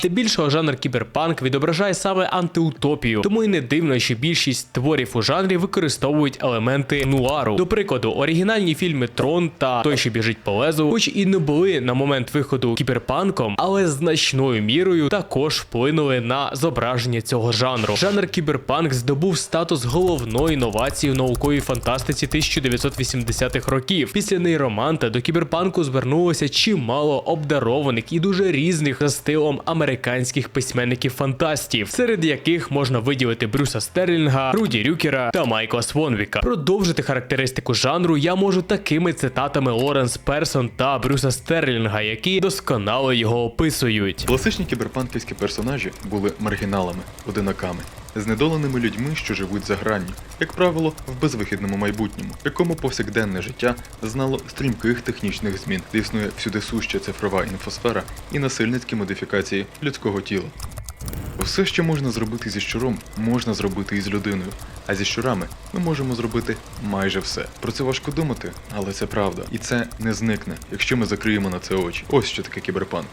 Здебільшого жанр кіберпанк відображає саме антиутопію, тому і не дивно, що більшість творів у жанрі використовують елементи нуару. До прикладу, оригінальні фільми Трон та Той, що біжить по лезу, хоч і не були на момент виходу кіберпанком, але значною мірою також вплинули на зображення цього жанру. Жанр кіберпанк здобув статус головної інновації в науковій фантастиці 1980-х років. Після нейроманта до кіберпанку звернулося чимало обдарованих і дуже різних за стилом американських письменників фантастів, серед яких можна виділити Брюса Стерлінга, Руді Рюкера та Майкла Свонвіка. Продовжити характеристику жанру я можу такими цитатами Лоренс Персон та Брюса Стерлінга, які досконало його описують. Класичні кіберпанківські персонажі були маргіналами, одинаками, знедоленими людьми, що живуть за гранню, як правило, в безвихідному майбутньому, якому повсякденне життя знало стрімких технічних змін, де існує всюди суща цифрова інфосфера і насильницькі модифікації людського тіла. Все, що можна зробити зі щуром, можна зробити і з людиною. А зі щурами ми можемо зробити майже все. Про це важко думати, але це правда. І це не зникне, якщо ми закриємо на це очі. Ось що таке кіберпанк.